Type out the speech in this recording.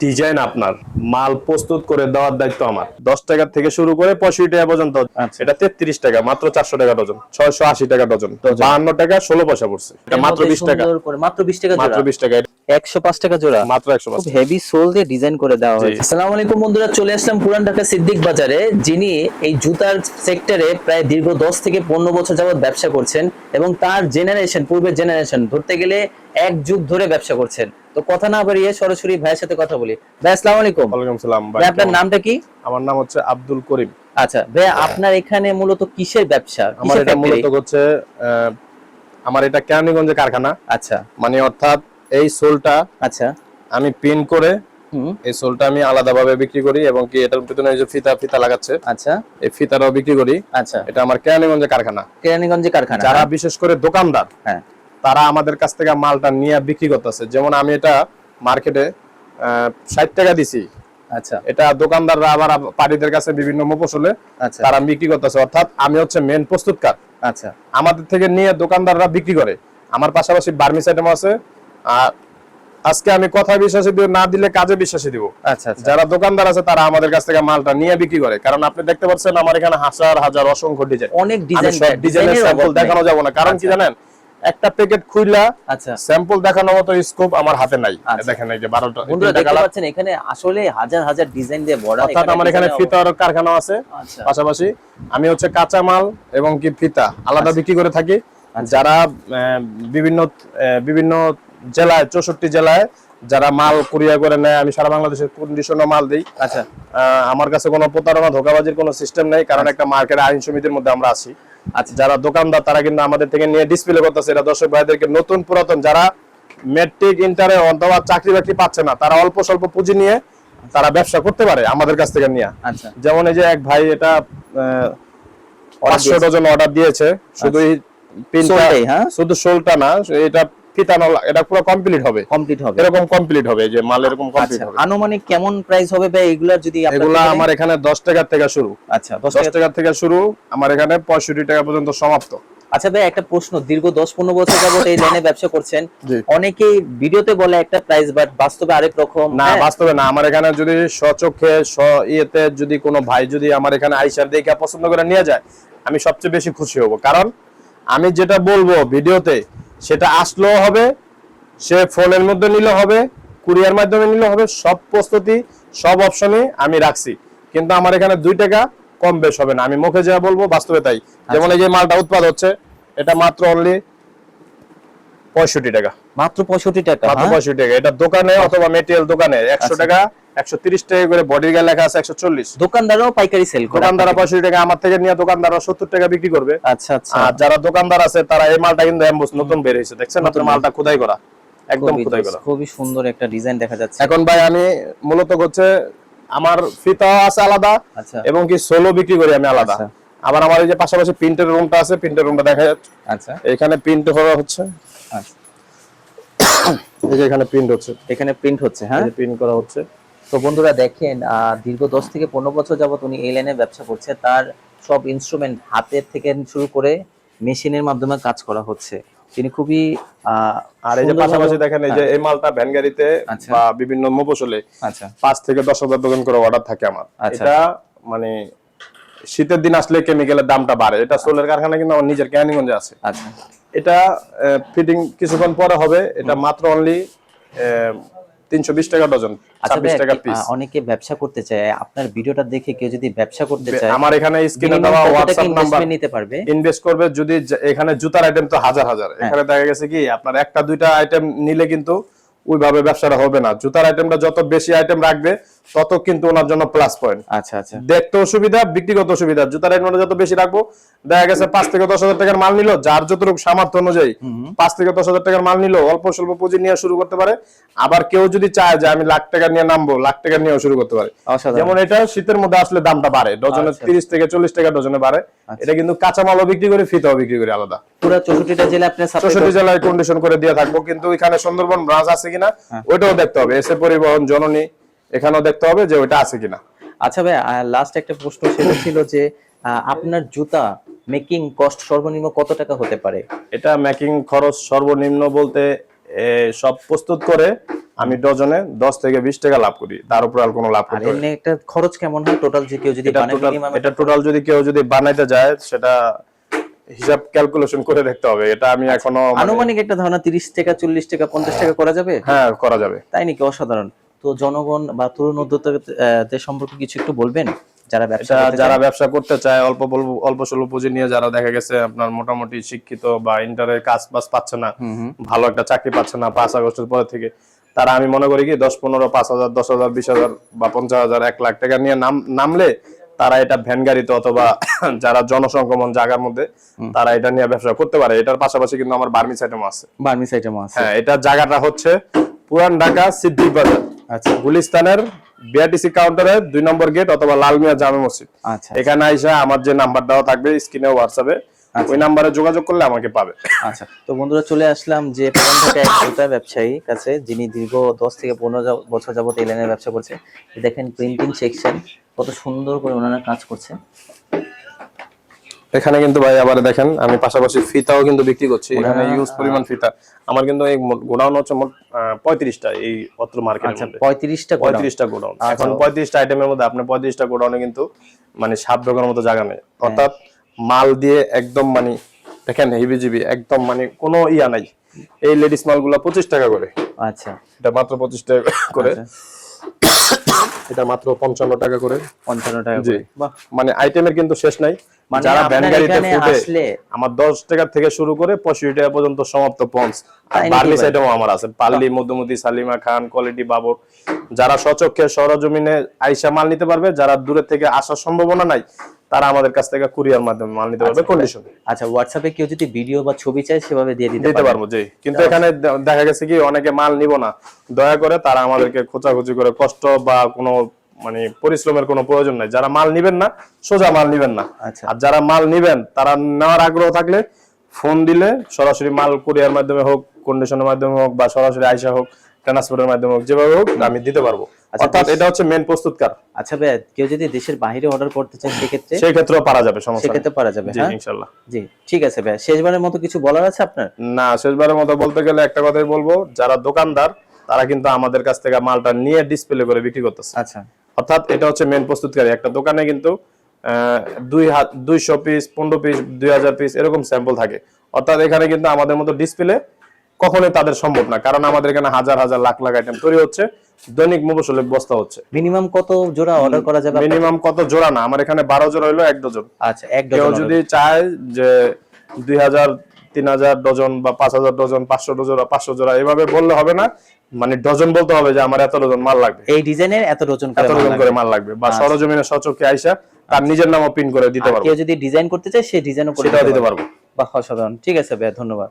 Design আপনার মাল প্রস্তুত করে দেওয়ার দায়িত্ব আমার। দশ টাকা থেকে শুরু করে পঁয়ষট্টি টাকা পর্যন্ত। আচ্ছা। এটা তেত্রিশ টাকা মাত্র চারশো টাকা ডজন ছয়শো আশি টাকা ডজন বাহান্ন টাকা ষোলো পয়সা পড়ছে। এটা মাত্র বিশ টাকা। মাত্র বিশ টাকা মাত্র বিশ টাকা। একশো পাঁচ টাকা জোড়া। মাত্র একশো খুব হেভি সোল দিয়ে ডিজাইন করে দেওয়া হয়েছে। আসসালামু আলাইকুম বন্ধুরা চলে আসলাম পুরান ঢাকা সিদ্দিক বাজারে যিনি এই জুতার সেক্টরে প্রায় দীর্ঘ দশ থেকে পনেরো বছর যাবত ব্যবসা করছেন এবং তার জেনারেশন পূর্বের জেনারেশন ধরতে গেলে এক যুগ ধরে ব্যবসা করছেন। তো কথা না বাড়িয়ে সরাসরি ভাইয়ের সাথে কথা বলি। ভাই আসসালামু আলাইকুম। ওয়ালাইকুম সালাম ভাই ভাই আপনার নামটা কি? আমার নাম হচ্ছে আব্দুল করিম। আচ্ছা ভাই আপনার এখানে মূলত কিসের ব্যবসা? আমার এটা মূলত হচ্ছে আমার এটা কেরানীগঞ্জে কারখানা। আচ্ছা। মানে অর্থাৎ এই সোলটা আচ্ছা। আমি পিন করে এই সোলটা আমি আলাদাভাবে বিক্রি করি এবং কি এটার ভিতরে এই যে ফিতা ফিতা লাগাচ্ছে আচ্ছা। এই ফিতাটাও বিক্রি করি। আচ্ছা। এটা আমার কেরানীগঞ্জে কারখানা। কেরানীগঞ্জে কারখানা। যারা বিশেষ করে দোকানদার হ্যাঁ। তারা আমাদের কাছ থেকে মালটা নিয়ে বিক্রি করতেছে। যেমন আমি এটা মার্কেটে ষাট টাকা দিছি। আচ্ছা। এটা দোকানদাররা আবার পাড়িদের কাছে বিভিন্ন মফসলে আচ্ছা। তারা বিক্রি করতেছে। অর্থাৎ আমি হচ্ছে মেন প্রস্তুতকার। আচ্ছা। আমাদের থেকে নিয়ে দোকানদাররা বিক্রি করে। আমার পাশাপাশি বার্মিস আইটেম আছে। আর আজকে আমি কথা বিশ্বাসী দিব না দিলে কাজে বিশ্বাসী দিব। আচ্ছা আচ্ছা। যারা দোকানদার আছে তারা আমাদের কাছ থেকে মালটা নিয়ে বিক্রি করে। কারণ আপনি দেখতে পাচ্ছেন আমার এখানে হাজার হাজার অসংখ্য ডিজাইন অনেক ডিজাইন ডিজাইনের স্যাম্পল দেখানো যাব না। কারণ কি আচ্ছা। জানেন? একটা প্যাকেট খুইলা আচ্ছা। স্যাম্পল দেখানোর মতো স্কোপ আমার হাতে নাই। আচ্ছা। দেখেন এই যে বারোটা বন্ধুরা দেখতে পাচ্ছেন এখানে আসলে হাজার হাজার ডিজাইন দিয়ে ভরা অর্থাৎ আমার এখানে ফিতার কারখানা আছে। আচ্ছা। পাশাপাশি আমি হচ্ছে কাঁচা মাল এবং কি ফিতা আলাদা বিক্রি করে থাকি। যারা বিভিন্ন বিভিন্ন জেলায় চৌষট্টি জেলায় যারা মাল কুরিয়া করে নেয় আমি সারা বাংলাদেশের কন্ডিশনও মাল দিই। আচ্ছা। আমার কাছে কোনো প্রতারণা ধোকাবাজির কোনো সিস্টেম নেই কারণ একটা মার্কেট আইন সমিতির মধ্যে আমরা আছি। আচ্ছা যারা দোকানদার তারা কিন্তু আমাদের থেকে নিয়ে ডিসপ্লে করতেছে। এটা দর্শক ভাইদেরকে নতুন পুরাতন যারা ম্যাট্রিক ইন্টারে অথবা চাকরি বাকরি পাচ্ছে না তারা অল্প স্বল্প পুঁজি নিয়ে তারা ব্যবসা করতে পারে আমাদের কাছ থেকে নিয়ে। আচ্ছা। যেমন এই যে এক ভাই এটা পাঁচশো ডজন অর্ডার দিয়েছে। শুধু সোলটাই, হ্যাঁ? শুধু শোলটা না এটা ফিতানো এটা পুরো কমপ্লিট হবে। কমপ্লিট হবে। এরকম কমপ্লিট হবে যে মাল এরকম কমপ্লিট আচ্ছা হবে। আনুমানিক কেমন প্রাইস হবে ভাই? এগুলার যদি এগুলা আমার এখানে টাকা থেকে শুরু। আচ্ছা টাকা থেকে শুরু আমার এখানে পঁয়ষট্টি টাকা পর্যন্ত সমাপ্ত। আচ্ছা ভাই একটা প্রশ্ন দীর্ঘ দশ পনেরো বছর যাবত এই লাইনে ব্যবসা করছেন অনেকেই ভিডিওতে বলে একটা প্রাইস বাট বাস্তবে আরেক রকম না হ্যাঁ? বাস্তবে না আমার এখানে যদি স্বচক্ষে স্ব ইয়েতে যদি কোনো ভাই যদি আমার এখানে আইসার দেখে পছন্দ করে নিয়ে যায় আমি সবচেয়ে বেশি খুশি হব। কারণ আমি যেটা বলব ভিডিওতে সেটা আসলো হবে সে ফোনের মধ্যে নিলে হবে কুরিয়ার মাধ্যমে নিলে হবে সব প্রস্তুতি সব অপশনে আমি রাখছি। কিন্তু আমার এখানে দুই টাকা কম বেশ হবে না। আমি মুখে যা বলব বাস্তবে তাই। যেমন এই যে মালটা উৎপাদ হচ্ছে এটা মাত্র অনলি পঁয়ষট্টি টাকা। মাত্র পঁয়ষট্টি টাকা মাত্র হ্যাঁ? পঁয়ষট্টি টাকা। এটা দোকানে অথবা মেটেরিয়াল দোকানে একশো টাকা একশো তিরিশ টাকা করে বডির গায়ে লেখা আছে একশো চল্লিশ। দোকানদারও পাইকারি সেল দোকানদারা পঁয়ষট্টি টাকা আমার থেকে নিয়ে দোকানদাররা সত্তর টাকা বিক্রি করবে। আচ্ছা আচ্ছা। আর যারা দোকানদার আছে তারা এই মালটা কিন্তু এমবস নতুন বের হয়েছে। দেখছেন আপনার মালটা খোদাই করা। একদম খুবই খোদাই করা। খুবই সুন্দর একটা ডিজাইন দেখা যাচ্ছে। এখন ভাই আমি মূলত হচ্ছে আমার ফিতা আছে আলাদা আচ্ছা। এবং কি সোলো বিক্রি করি আমি আলাদা। আচ্ছা। আবার আমার এই যে পাশাপাশি প্রিন্টের রুমটা আছে প্রিন্টের রুমটা দেখা যাচ্ছে। আচ্ছা। এখানে প্রিন্ট করা হচ্ছে। আচ্ছা। এই যে এখানে প্রিন্ট হচ্ছে। এখানে প্রিন্ট হচ্ছে হ্যাঁ? প্রিন্ট করা হচ্ছে। তো বন্ধুরা দেখেন দীর্ঘ দশ থেকে পনেরো বছর যাবত উনি এই লাইনে ব্যবসা করছে। তার সব ইনস্ট্রুমেন্ট হাতের থেকে শুরু করে মেশিনের মাধ্যমে কাজ করা হচ্ছে। তিনি খুবই আর এই যে পাশাপাশি দেখেন এই যে এই মালটা ভ্যান গাড়িতে আচ্ছা। বা বিভিন্ন মফসলে আচ্ছা। পাঁচ থেকে দশ হাজার দোকান করে অর্ডার থাকে আমার। আচ্ছা। এটা মানে শীতের দিন আসলে কেমিক্যালের দামটা বাড়ে। এটা সোলের কারখানা কিন্তু আমার নিজের ক্যানিগঞ্জে আছে। আচ্ছা। এটা ফিটিং কিছুক্ষণ পরে হবে। এটা মাত্র অনলি তিনশো বিশ টাকা ডজন আচ্ছা ছাব্বিশ টাকা পিস অনেকে ব্যবসা করতে চায়। আপনার ভিডিওটা দেখে কেউ যদি ব্যবসা করতে চায় আমার এখানে স্ক্রিনে দেওয়া হোয়াটসঅ্যাপ নাম্বার নিতে পারবে? ইনভেস্ট করবে যদি এখানে জুতার আইটেম তো হাজার হাজার। হ্যাঁ। এখানে দেখা গেছে কি আপনার একটা দুইটা আইটেম নিলে কিন্তু ওইভাবে ব্যবসাটা হবে না। জুতার আইটেমটা যত বেশি আইটেম রাখবে তত কিন্তু ওনার জন্য প্লাস পয়েন্ট আচ্ছা আচ্ছা। দেখতে অসুবিধা ব্যক্তিগত অসুবিধা। জুতার আইটেমটা যত বেশি রাখব দেখা গেছে পাঁচ থেকে দশ হাজার টাকার মাল নিল যার যতটুকু সামর্থ্য অনুযায়ী পাঁচ থেকে দশ হাজার টাকার মাল নিল অল্প স্বল্প পুঁজি নিয়ে শুরু করতে পারে। আবার কেউ যদি চায় যে আমি লাখ টাকা নিয়ে নামবো লাখ টাকা নিয়েও শুরু করতে পারে। যেমন এটা শীতের মধ্যে আসলে দামটা বাড়ে। ডজনে আচ্ছা। তিরিশ থেকে চল্লিশ টাকা ডজনে বাড়ে। এটা কিন্তু কাঁচা মালও বিক্রি করে ফিতাও বিক্রি করে আলাদা। পুরো চৌষট্টিটা জেলা আপনি চৌষট্টি জেলায় কন্ডিশন করে দিয়ে থাকব কিন্তু এখানে সুন্দরবন ব্রাঞ্চ আছে কিনা হ্যাঁ। ওইটাও দেখতে হবে। এসে পরিবহন জননী এখানেও দেখতে হবে যে ওইটা আছে কিনা। আচ্ছা ভাই লাস্ট একটা প্রশ্ন সেটা ছিল যে আপনার জুতা মেকিং কস্ট সর্বনিম্ন কত টাকা হতে পারে? এটা মেকিং খরচ সর্বনিম্ন বলতে সব প্রস্তুত করে আমি ডজনে দশ থেকে বিশ টাকা লাভ করি। তার উপর আর কোনো লাভ না। এমনি একটা খরচ কেমন হয়? টোটাল যে কেউ যদি বানায় এটা টোটাল যদি কেউ যদি বানাইতে যায় সেটা হিসাব ক্যালকুলেশন করে দেখতে হবে এটা আমি এখনও মানে- আনুমানিক একটা ধারণা তিরিশ টাকা চল্লিশ টাকা পঞ্চাশ টাকা করা যাবে? হ্যাঁ করা যাবে। তাই নাকি? অসাধারণ। তো জনগণ বা তরুণ উদ্যোক্তাদের সম্পর্কে কিছু একটু বলবেন? যারা ব্যবসা যারা ব্যবসা করতে চায় অল্প অল্প স্বল্প পুঁজি নিয়ে যারা দেখা গেছে আপনার মোটামুটি শিক্ষিত বা ইন্টারের কাজ বাজ পাচ্ছে না ভালো একটা চাকরি পাচ্ছে না পাঁচ আগস্টের পরে থেকে তারা আমি মনে করি কি দশ পনেরো পাঁচ হাজার দশ হাজার বিশ হাজার বা পঞ্চাশ হাজার এক লাখ টাকা নিয়ে নাম নামলে তারা এটা ভ্যান গাড়িতে অথবা যারা জনসংক্রমণ জায়গার মধ্যে তারা এটা নিয়ে ব্যবসা করতে পারে। এটার পাশাপাশি কিন্তু আমার বার্মিস আইটেম আছে। বার্মিস আইটেম আছে। হ্যাঁ এটার জায়গাটা হচ্ছে পুরান ঢাকা সিদ্দিক বাজার। আচ্ছা। গুলিস্তানের বিআরটিসি কাউন্টারে দুই নম্বর গেট অথবা লালমিয়া জামে মসজিদ। আচ্ছা এখানে আইসা আমার যে নাম্বার দেওয়া থাকবে স্ক্রিনে হোয়াটসঅ্যাপে ওই নাম্বারে যোগাযোগ করলে আমাকে পাবে। আচ্ছা তো বন্ধুরা চলে আসলাম যে পুরান ঢাকা এক জুতা ব্যবসায়ী কাছে যিনি দীর্ঘ দশ থেকে পনেরো বছর যাবত এই লাইনের ব্যবসা করছে। দেখেন প্রিন্টিং সেকশন কত সুন্দর করে ওনারা কাজ করছে। এখানে কিন্তু ভাই আবার দেখেন আমি পাশাপাশি ফিতাও কিন্তু বিক্রি করছি। এখানে ইউজ পরিমাণ ফিতা। আমার কিন্তু এই গোডাউন হচ্ছে মোট পঁয়ত্রিশটা এই অত্র মার্কেটের আচ্ছা মধ্যে। পঁয়ত্রিশটা পঁয়ত্রিশটা গোডাউন। এখন পঁয়ত্রিশটা আইটেমের মধ্যে আপনার পঁয়ত্রিশটা গোডাউনে কিন্তু মানে সাত ঢোকার মতো জায়গা নেই। অর্থাৎ মাল দিয়ে একদম মানে দেখেন হিবিজিবি একদম মানে কোনো ইয়া নাই। এই লেডিস মালগুলো পঁচিশ টাকা করে। আচ্ছা। এটা মাত্র পঁচিশ টাকা করে। এটা মাত্র পঞ্চান্ন টাকা করে। পঞ্চান্ন টাকা জি। মানে আইটেমের কিন্তু শেষ নাই। যারা ভ্যান গাড়িতে ফুটে আমার দশ টাকা থেকে শুরু করে টাকা পর্যন্ত সমাপ্ত পঞ্চ আর তাই বার্লিস আইটেমও আমার আছে। পাল্লি মধ্যমতি সালিমা খান কোয়ালিটি বাবর। যারা সচক্ষে সরজমিনে আইসা মাল নিতে পারবে যারা দূরে থেকে আসার সম্ভাবনা নাই তারা আমাদের কাছ থেকে কুরিয়ার মাধ্যমে মাল নিতে পারবে কন্ডিশন আচ্ছা হোয়াটসঅ্যাপে কেউ যদি ভিডিও বা ছবি চায় সেভাবে দিয়ে দিতে দিতে পারব। জি। কিন্তু এখানে দেখা গেছে কি অনেকে মাল নিব না। দয়া করে তারা আমাদেরকে খোঁচাখুচি করে কষ্ট বা কোনো মানে পরিশ্রমের কোনো প্রয়োজন নাই। যারা মাল নিবেন না সোজা মাল নিবেন না। আচ্ছা। আর যারা মাল নিবেন তারা নেওয়ার আগ্রহ থাকলে ফোন দিলে সরাসরি মাল কুরিয়ার মাধ্যমে হোক কন্ডিশনের মাধ্যমে হোক বা সরাসরি আইসা হোক ট্রান্সপোর্টের মাধ্যমে হোক যেভাবে হোক আমি দিতে পারব। আচ্ছা, অর্থাৎ এটা হচ্ছে মেন প্রস্তুতকার। আচ্ছা ভাই কেউ যদি দেশের বাইরে অর্ডার করতে চায় সেক্ষেত্রে? সেই পারা যাবে সমস্যা নেই। সেক্ষেত্রে পারা যাবে হ্যাঁ? ইনশাল্লাহ জি ঠিক আছে ভাই শেষবারের মতো কিছু বলার আছে আপনার? না শেষবারের মতো বলতে গেলে একটা কথাই বলব যারা দোকানদার তারা কিন্তু আমাদের কাছ থেকে মালটা নিয়ে ডিসপ্লে করে বিক্রি করতেছে। আচ্ছা। অর্থাৎ এটা হচ্ছে মেন প্রস্তুতকারী একটা দোকানে কিন্তু দুই হাত দুইশো পিস পনেরো পিস দুই হাজার পিস এরকম স্যাম্পল থাকে। অর্থাৎ এখানে কিন্তু আমাদের মতো ডিসপ্লে কখনোই তাদের সম্ভব না কারণ আমাদের এখানে হাজার হাজার লাখ লাখ আইটেম তৈরি হচ্ছে দৈনিক মফসলের বস্তা হচ্ছে। মিনিমাম কত জোড়া অর্ডার করা যাবে মিনিমাম কত জোড়া না আমার এখানে বারো জোড়া হইল এক ডজন। আচ্ছা এক ডজন যদি চায় যে দুই হাজার তিন হাজার ডজন বা পাঁচ হাজার ডজন পাঁচশো ডজন পাঁচশো জোড়া এভাবে বললে হবে না। মানে ডজন বলতে হবে যে আমার এত ডজন মাল লাগবে। এই ডিজাইনের এত ডজন এত ডজন করে মাল লাগবে। বা সরজমিনের সচকে আইসা তার নিজের নামও পিন করে দিতে পারব। কেউ যদি ডিজাইন করতে চায় সে ডিজাইনও করে দিতে পারব। বা সাধারণ ঠিক আছে ভাই ধন্যবাদ।